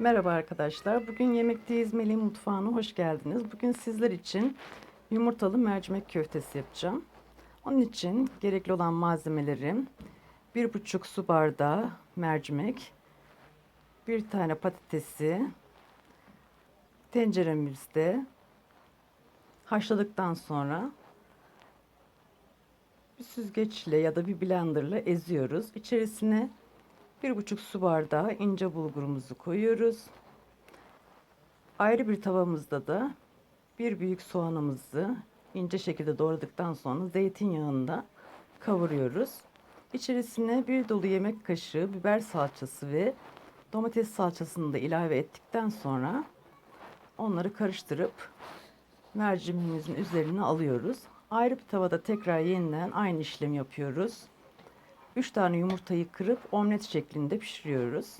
Merhaba arkadaşlar. Bugün Yemekteyiz Melih Mutfağı'na hoş geldiniz. Bugün sizler için yumurtalı mercimek köftesi yapacağım. Onun için gerekli olan malzemelerim 1,5 su bardağı mercimek, bir tane patatesi, tenceremizde haşladıktan sonra bir süzgeçle ya da bir blenderla eziyoruz. İçerisine bir buçuk su bardağı ince bulgurumuzu koyuyoruz. Ayrı bir tavamızda da bir büyük soğanımızı ince şekilde doğradıktan sonra zeytinyağında kavuruyoruz. İçerisine bir dolu yemek kaşığı biber salçası ve domates salçasını da ilave ettikten sonra onları karıştırıp mercimeğimizin üzerine alıyoruz. Ayrı bir tavada tekrar yeniden aynı işlemi yapıyoruz. 3 tane yumurtayı kırıp omlet şeklinde pişiriyoruz.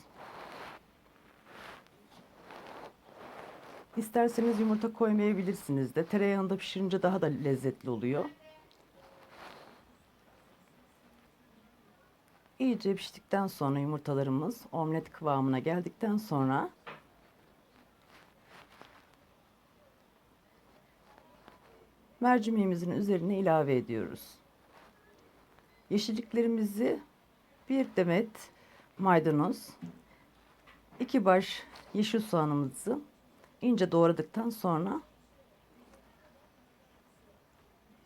İsterseniz yumurta koymayabilirsiniz de. Tereyağında pişirince daha da lezzetli oluyor. İyice piştikten sonra yumurtalarımız omlet kıvamına geldikten sonra mercimeğimizin üzerine ilave ediyoruz. Yeşilliklerimizi bir demet maydanoz, iki baş yeşil soğanımızı ince doğradıktan sonra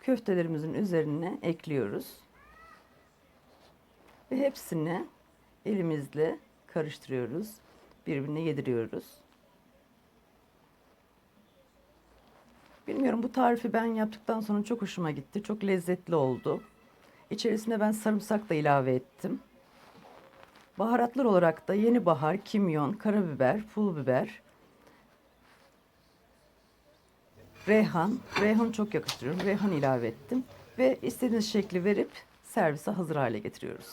köftelerimizin üzerine ekliyoruz. Ve hepsini elimizle karıştırıyoruz. Birbirine yediriyoruz. Bilmiyorum bu tarifi ben yaptıktan sonra çok hoşuma gitti. Çok lezzetli oldu. İçerisine ben sarımsak da ilave ettim. Baharatlar olarak da yeni bahar, kimyon, karabiber, pul biber, reyhan. Reyhan çok yakıştırıyorum. Reyhan ilave ettim. Ve istediğiniz şekli verip servise hazır hale getiriyoruz.